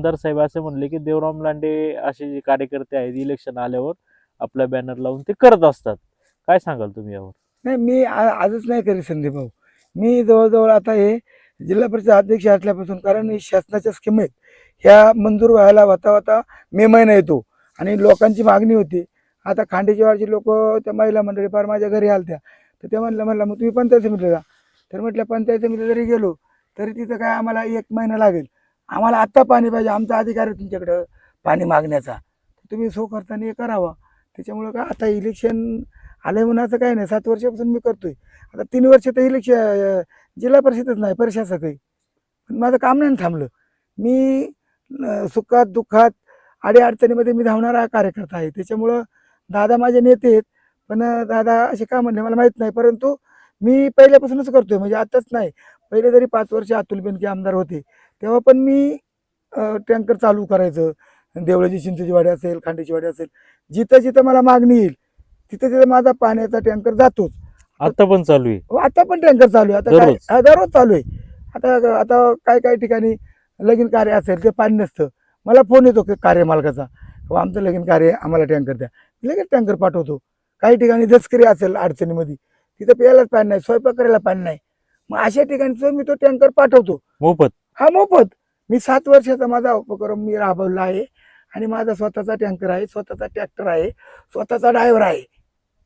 आमदार साहेब असे म्हणले की देवराम लांडे असे जे कार्यकर्ते आहेत इलेक्शन आल्यावर आपला बॅनर लावून ते करत असतात. काय सांगाल तुम्ही यावर? नाही मी आ- आजच नाही करी संदीप भाऊ. मी जवळजवळ आता हे जिल्हा परिषद अध्यक्ष असल्यापासून कारण हे शासनाच्या स्कीम आहेत. ह्या मंजूर व्हायला होता वाता मे महिना येतो आणि लोकांची मागणी होती. आता खांडेजीवाडची लोक त्या महिला मंडळी फार माझ्या घरी आलत्या. तर ते म्हणलं म्हणलं मग तुम्ही पंचायत समितीला जा. तर म्हटलं पंचायत समितीला जरी गेलो तरी तिथं काय आम्हाला एक महिना लागेल. आम्हाला आत्ता पाणी पाहिजे आमचा अधिकार आहे तुमच्याकडं पाणी मागण्याचा. तुम्ही सो करताना हे करावं. त्याच्यामुळं का आता इलेक्शन आलंय म्हणून असं काही नाही. सात वर्षापासून मी करतोय. आता तीन वर्ष तर इलेक्शन जिल्हा परिषदच नाही प्रशासकही. पण माझं काम नाही ना थांबलं. मी सुखात दुःखात अडीअडचणीमध्ये मी धावणारा कार्यकर्ता आहे. त्याच्यामुळं दादा माझे नेते आहेत. पण दादा असे का म्हणले मला माहीत नाही. परंतु मी पहिल्यापासूनच करतोय. म्हणजे आताच नाही. पहिले जरी पाच वर्ष अतुल बेनके आमदार होते तेव्हा पण मी टँकर चालू करायचं. देवळाची चिंचेची वाडी असेल खांडेची वाडी असेल जिथं जिथं मला मागणी येईल तिथं तिथं माझा पाण्याचा टँकर जातोच. आता पण चालू आहे? हो, आता पण टँकर चालू आहे. आता काय दररोज? हा, चालू आहे. आता आता काय काय ठिकाणी लगीन कार्य असेल ते पाणी नसतं. मला फोन येतो की कार्य मालकाचा. किंवा आमचं लगीन कार्य आम्हाला टँकर द्या. मी लगेच टँकर पाठवतो. काही ठिकाणी दसकरी असेल अडचणीमध्ये तिथं प्यायलाच पाणी नाही स्वयंपाक करायला पाणी नाही. मग अशा ठिकाणी मी तो टँकर पाठवतो. मोफत? हा मोफत. मी सात वर्षाचा माझा उपक्रम मी राबवला आहे. आणि माझा स्वतःचा टँकर आहे स्वतःचा ट्रॅक्टर आहे स्वतःचा ड्रायव्हर आहे.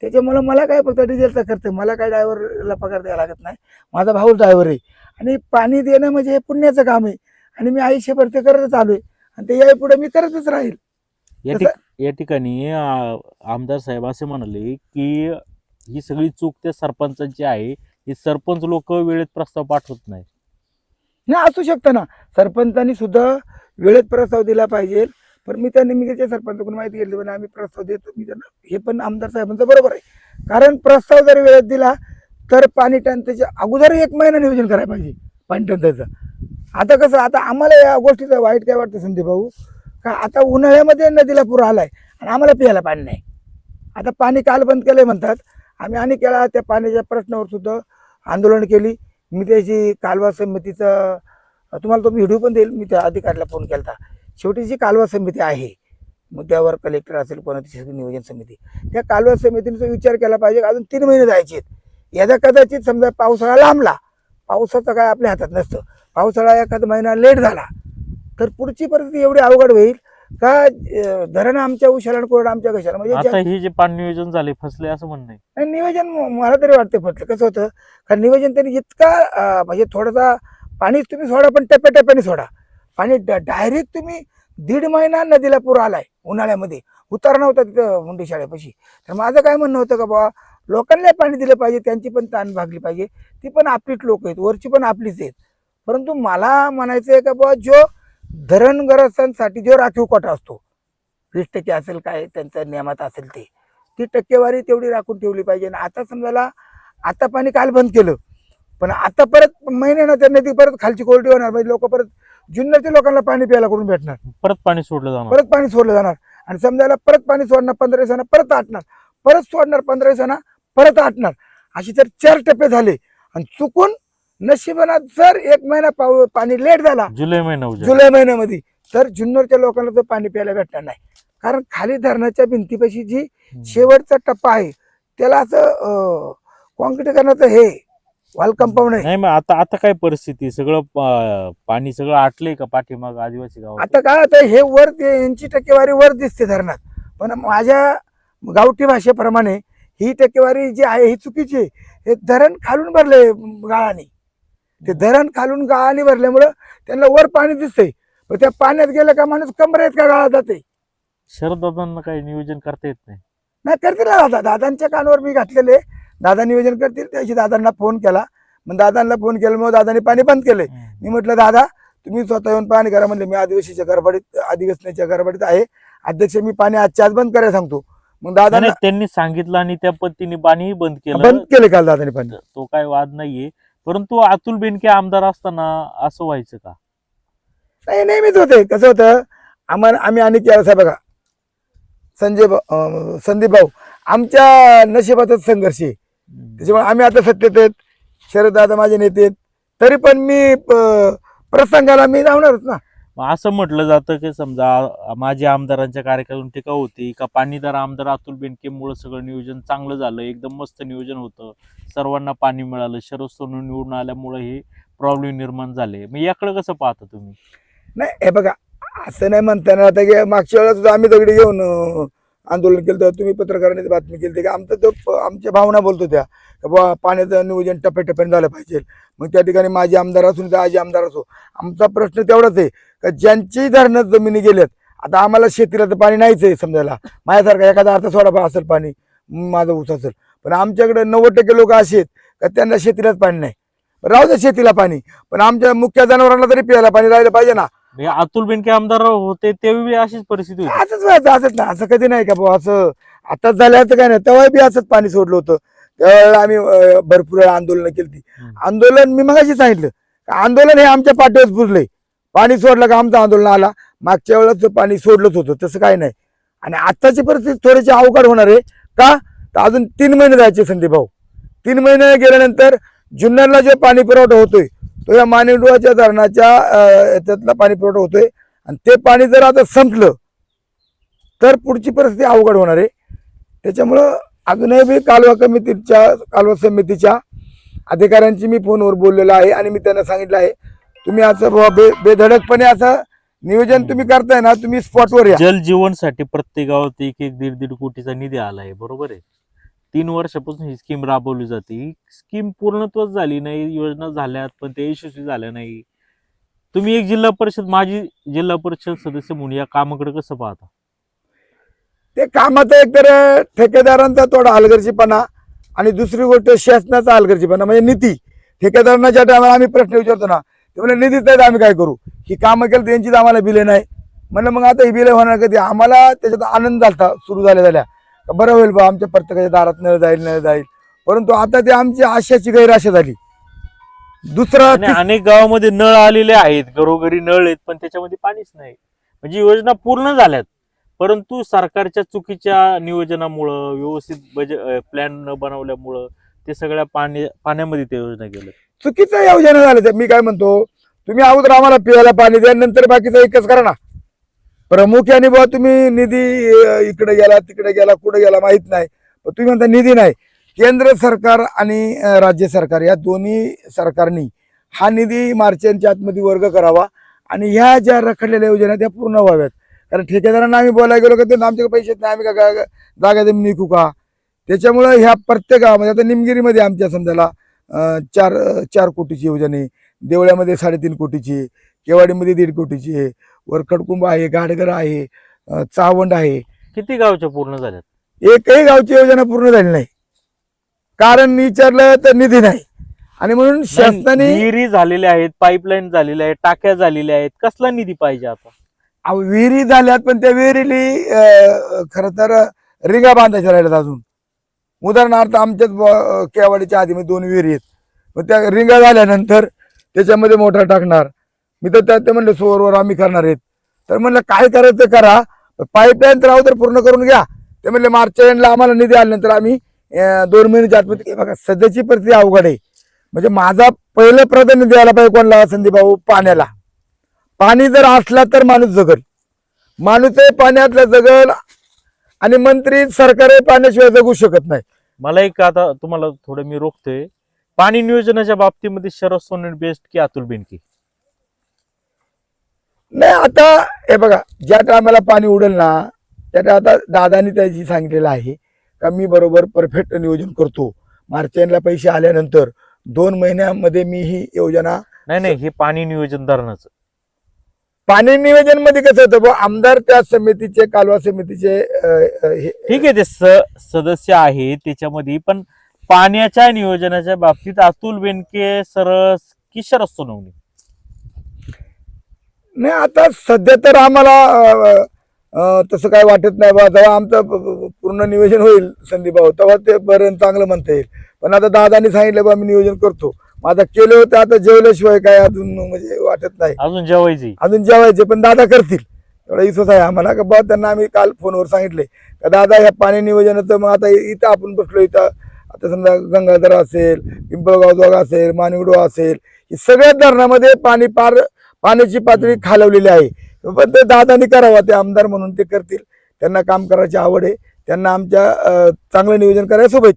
त्याच्यामुळं मला काय फक्त डिझेलचा खर्च. मला काय ड्रायव्हरला पगार द्यावा लागत नाही. माझा भाऊ ड्रायव्हर आहे. आणि पाणी देणं म्हणजे हे पुण्याचं काम आहे. आणि मी आयुष्यभर ते करतच आलो आहे. आणि ते याही पुढे मी करतच राहील. या तसं- ठिक- या ठिकाणी आ, आमदार साहेब असे म्हणाले की ही सगळी चूक त्या सरपंचांची आहे. ही सरपंच लोक वेळेत प्रस्ताव पाठवत नाही नाही असू शकतं ना. सरपंचांनी सुद्धा वेळेत प्रस्ताव दिला पाहिजे. पण मी त्या निमित्ताच्या सरपंचाकडून माहिती घेतली पण आम्ही प्रस्ताव देतो मी त्यांना हे पण आमदार साहेबांचं बरोबर आहे. कारण प्रस्ताव जर वेळेत दिला तर पाणी टंचाईच्या अगोदर एक महिना नियोजन करायला पाहिजे पाणी टंचाईचं. आता कसं आता आम्हाला या गोष्टीचं वाईट काय वाटतं संदीप भाऊ? का आता उन्हाळ्यामध्ये नदीला पूर आलाय आणि आम्हाला प्यायला पाणी नाही. आता पाणी काल बंद केलंय म्हणतात. आम्ही अनेक वेळा त्या पाण्याच्या प्रश्नावर सुद्धा आंदोलन केली. मी त्याची कालवा समितीचं तुम्हाला तो व्हिडिओ पण देईल मी त्या अधिकाऱ्याला फोन केला होता शेवटी जी कालवा समिती आहे मुद्द्यावर कलेक्टर असेल कोणाची नियोजन समिती त्या कालवा समितीचा विचार केला पाहिजे अजून तीन महिने जायचे आहेत कदाचित समजा पावसाळा लांबला पावसाचं काय आपल्या हातात नसतं. पावसाळा एखादा महिना लेट झाला तर पुढची परिस्थिती एवढी अवघड होईल का धरण आमच्या उशाला कोरड आमच्या कशाला? म्हणजे आता हे जे पाणी नियोजन झाले फसले असं म्हणणं आहे. आणि नियोजन म- मला तरी वाटतं फक्त कसं होतं कारण नियोजन त्यांनी इतका अं, म्हणजे थोडासा पाणी तुम्ही सोडा पण टप्प्याटप्प्याने सोडा. पाणी डायरेक्ट तुम्ही दीड महिना नदीला पूर आलाय उन्हाळ्यामध्ये. उतार नव्हता तिथं मुंडी शाळेपाशी. तर माझं काय म्हणणं होतं का बाबा लोकांना पाणी दिलं पाहिजे त्यांची पण ताण भागली पाहिजे. ती पण आपलीच लोक आहेत वरची पण आपलीच आहेत. परंतु मला म्हणायचं आहे का बाबा जो धरणग्रस्तांसाठी जो राखीव कोटा असतो वीस टक्के असेल काय त्यांच्या नियमात असेल ते ती टक्केवारी तेवढी राखून ठेवली पाहिजे. आणि आता समजायला आता पाणी काल बंद केलं पण आता परत महिन्यानं त्या नदी परत खालची कोरडी होणार. म्हणजे लोक परत जुन्नरच्या लोकांना पाणी प्यायला करून भेटणार? परत पाणी सोडलं जाणार. परत पाणी सोडलं जाणार. आणि समजायला परत पाणी सोडणार पंधरा दिवसांना परत आटणार. परत सोडणार पंधरा दिवसांना परत आटणार. अशी जर चार टप्पे झाले आणि चुकून नशिबानं जर एक महिना पाऊ पाणी लेट झाला जुलै महिना जुलै महिन्यामध्ये तर जुन्नरच्या लोकांना तर पाणी प्यायला भेटणार नाही. कारण खाली धरणाच्या भिंतीपाशी जी शेवटचा टप्पा आहे त्याला असं कॉन्क्रीटीकरणाचं हे वॉल कंपाऊंड आहे. नाही मग आता आता काय परिस्थिती? सगळं पाणी सगळं आटलंय का पाठीमाग आदिवासी गावात आता काय आता हे वर ते यांची टक्केवारी वर दिसते धरणात. पण माझ्या गावठी भाषेप्रमाणे ही टक्केवारी जी आहे ही चुकीची आहे. हे धरण खालून भरले गाळाने. ते धरण खालून गाळाने भरल्यामुळं त्यांना वर पाणी दिसतंय. पण त्या पाण्यात गेलं का माणूस कमरेत का गाळा जाते शरदादांना काही नियोजन करता येत नाही. नाही करतील ना दादा. दादांच्या कानावर मी घातलेले. दादा नियोजन करतील. त्याशी दादांना फोन केला. मग दादांना फोन केला मग दादाने पाणी बंद केलंय. मी म्हटलं दादा तुम्ही स्वतः येऊन पाणी करा. म्हणले मी आदिवासीच्या गडबडीत आदिवासीच्या गडबडीत आहे. अध्यक्ष मी पाणी आजच्या आज बंद करायला सांगतो. मग दादा नाही, त्यांनी सांगितलं आणि त्या पद्धतीने पाणी बंद केलं. बंद केले काल दादाने पाणी. तो काय वाद नाहीये. परंतु अतुल बेनके आमदार असताना असं व्हायचं का? नाही नेहमीच होते. कसं होतं. आम्हाला आम्ही आणि केलं साहेब बघा. संजय भाऊ- अं, संदीप भाऊ. आमच्या नशिबाचाच संघर्ष आहे. त्याच्यामुळे आम्ही आता सत्तेत आहेत. शरद दादा माझे नेते आहेत. तरी पण मी प- प्रसंगाला मी राहणारच ना. मग असं म्हटलं जातं की समजा आ- माजी आमदारांच्या कार्यक्रम टीका होती का पाणीदार आमदार अतुल बेनकेमुळे सगळं नियोजन चांगलं झालं एकदम मस्त नियोजन होतं सर्वांना पाणी मिळालं शरद सोनू निवडून आल्यामुळं हे प्रॉब्लेम निर्माण झाले. मग याकडे कसं पाहता तुम्ही? नाही हे बघा असं नाही म्हणता येणार आता की मागच्या वेळेला सुद्धा आम्ही दगडी घेऊन आंदोलन केलं होतं तुम्ही पत्रकारांनी बातमी केली होती की आमचं तो आमच्या भावना बोलतो त्या की बुवा पाण्याचं नियोजन टप्प्याटप्प्याने झालं पाहिजे. मग त्या ठिकाणी माझे आमदार असून तर आजी आमदार असो आमचा प्रश्न तेवढाच आहे का ज्यांची धरणं जमिनी गेल्यात आता आम्हाला शेतीला तर पाणी नाहीच आहे समजायला. माझ्यासारखा एखादा अर्थ सोडा असेल पाणी माझं ऊस असेल. पण आमच्याकडे नव्वद टक्के लोक असे आहेत का त्यांना शेतीलाच पाणी नाही. राहू दे शेतीला पाणी पण आमच्या मुख्य जनावरांना तरी प्यायला पाणी राहिलं पाहिजे ना. अतुल बेनके आमदार होते त्यावेळी अशीच परिस्थिती होती. असंच व्हायचं असंच ना असं कधी नाही का बुवा असं आताच झाल्याचं काय नाही तेव्हा बी असंच पाणी सोडलं होतं. त्यावेळेला आम्ही अं, भरपूर वेळा आंदोलन केली. आंदोलन मी मगाशी सांगितलं का आंदोलन हे आमच्या पाठीवर पुजलंय पाणी सोडलं का आमचं आंदोलन आला मागच्या वेळेस पाणी सोडलंच होतं तसं काही नाही. आणि आत्ताची परिस्थिती थोडीशी अवघड होणार आहे. का? तर अजून तीन महिने जायचे संदीप भाऊ. तीन महिने गेल्यानंतर जुन्नरला जे पाणी पुरवठा होतोय तो या मानिवडुवाच्या धरणाच्या त्यातला पाणी पुरवठा होतोय. आणि ते पाणी जर आता संपलं तर पुढची परिस्थिती अवघड होणार आहे. त्याच्यामुळं अजूनही मी कालवा कमिटीच्या कालवा समितीच्या अधिकाऱ्यांची मी फोनवर बोललेलो आहे आणि मी त्यांना सांगितलं आहे तुम्ही असं बुवा बे बेधडकपणे असं नियोजन तुम्ही करताय ना तुम्ही स्पॉटवर या. जल जीवनसाठी प्रत्येक गावात एक एक दीड दीड कोटीचा निधी आलाय बरोबर आहे? तीन वर्षापासून ही स्कीम राबवली जाते. ही स्कीम पूर्णत्वच झाली नाही योजना झाल्यात पण ते यशस्वी झाल्या नाही. तुम्ही एक जिल्हा परिषद माजी जिल्हा परिषद सदस्य म्हणून या कामाकडे कसं पाहता? ते कामाचा एकतर ठेकेदारांचा थोडा हलगर्जीपणा आणि दुसरी गोष्ट शासनाचा हलगर्जीपणा म्हणजे नीती ठेकेदारांना ज्या टायमाला आम्ही प्रश्न विचारतो ना ते म्हणजे निधीच नाही आम्ही काय करू? ही कामं केली त्यांचीच आम्हाला बिले नाही. म्हणलं मग आता ही बिले होणार कधी? आम्हाला त्याच्यात आनंद झाला सुरू झाल्या झाल्या. बरं होईल बा आमच्या प्रत्येकाच्या दारात नळ जाईल नळ जाईल. परंतु आता ते आमची आशाची गैरआशा झाली. दुसरा आणि अनेक गावामध्ये नळ आलेले आहेत घरोघरी नळ आहेत पण त्याच्यामध्ये पाणीच नाही. म्हणजे योजना पूर्ण झाल्यात. परंतु सरकारच्या चुकीच्या नियोजनामुळं व्यवस्थित बजेट प्लॅन न बनवल्यामुळं ते सगळ्या पाणी पाण्यामध्ये ते योजना गेल्या चुकीचं योजना झालं ते. मी काय म्हणतो तुम्ही अगोदर आम्हाला पियाला पाणी द्या नंतर बाकीचं एकच करा ना. प्रामुख्याने बुवा तुम्ही निधी इकडे गेला तिकडे गेला कुठे गेला माहीत नाही. पण तुम्ही म्हणता निधी नाही. केंद्र सरकार आणि राज्य सरकार या दोन्ही सरकारनी हा निधी मार्चांच्या आतमध्ये वर्ग करावा आणि ह्या ज्या रखडलेल्या योजना त्या पूर्ण व्हाव्यात. कारण ठेकेदारांना आम्ही बोलायला गेलो का ते आमच्याकडे पैसे नाही आम्ही का जागा जमीन विकू का? त्याच्यामुळं ह्या प्रत्येक गावामध्ये आता निमगिरीमध्ये आमच्या समजाला चार चार कोटीची योजना आहे देवळ्यामध्ये साडेतीन कोटीची आहे केवाडीमध्ये दीड कोटीची आहे. वर कडकुंब आहे गाडगर आहे चावंड आहे. किती गावच्या पूर्ण झाल्यात? एकही गावची योजना पूर्ण झाली नाही. कारण विचारलं तर निधी नाही. आणि म्हणून शासनाने विहिरी झालेल्या आहेत पाईपलाईन झालेल्या आहेत टाक्या झालेल्या आहेत. कसला निधी पाहिजे आता? विहिरी झाल्यात पण त्या विहिरीली खरं तर रिंगा बांधायच्या राहिल्यात अजून. उदाहरणार्थ आमच्याच केवाडीच्या आधी दोन विहिरी आहेत. मग त्या रिंगा झाल्यानंतर त्याच्यामध्ये मोटर टाकणार. मी तर त्या ते म्हणले सोरवर आम्ही करणार आहेत. तर म्हणलं काय करायचं करा. पाईपलाईन तर अगोदर पूर्ण करून घ्या. ते म्हणले मार्चच्या एंडला आम्हाला निधी आल्यानंतर आम्ही दोन महिन्याच्या आतमध्ये म्हणजे, बघा सध्याची परिस्थिती अवघड आहे. म्हणजे माझा पहिलं प्राधान्य द्यायला पाहिजे कोणला संदीप भाऊ पाण्याला. पाणी जर असला तर माणूस जगल. माणूस पाण्यातला जगल आणि मंत्री सरकार पाण्याशिवाय जगू शकत नाही. मला एक आता तुम्हाला थोडं मी रोखतोय. पाणी नियोजनाच्या बाबतीमध्ये शरद सोनेर बेस्ट की अतुल बेनके? नाही आता हे बघा ज्या टायमाला पाणी उडेल ना त्या आता दादानी त्याची सांगितलेलं आहे का मी बरोबर परफेक्ट नियोजन करतो. मार्चेनला पैसे आल्यानंतर दोन महिन्यामध्ये मी ही योजना नाही नाही हे पाणी नियोजन धरणाचं. पाणी नियोजनमध्ये कसं होतं आमदार त्या समितीचे कालवा समितीचे ठीक आहे ते स- सदस्य आहे त्याच्यामध्ये पण पाण्याच्या नियोजनाच्या बाबतीत अतुल बेनके सरस की शरद सोनवणे नाही आता सध्या तर आम्हाला तसं काय वाटत नाही बा. जेव्हा आमचं पूर्ण नियोजन होईल संदीप भाऊ तेव्हा ते बरं चांगलं म्हणता येईल. पण आता दादानी सांगितलं बा मी नियोजन करतो. आता केलं होतं आता जेवल्याशिवाय काय अजून म्हणजे वाटत नाही. अजून जेवायची. अजून जेवायचे पण दादा करतील. एवढा विश्वास आहे आम्हाला का बा? त्यांना आम्ही काल फोनवर सांगितले. का दादा ह्या पाणी नियोजनाचं मग आता इथं आपण बसलो इथं. आता समजा गंगाधर असेल पिंपळगाव जोगा असेल मानिवडो असेल हे सगळ्या धरणामध्ये पाणी पार पाण्याची पातळी खालवलेली आहे. पण ते दादानी करावा ते आमदार म्हणून ते करतील. त्यांना काम करायची आवड आहे. त्यांना आमच्या चांगलं नियोजन करायला शुभेच्छा.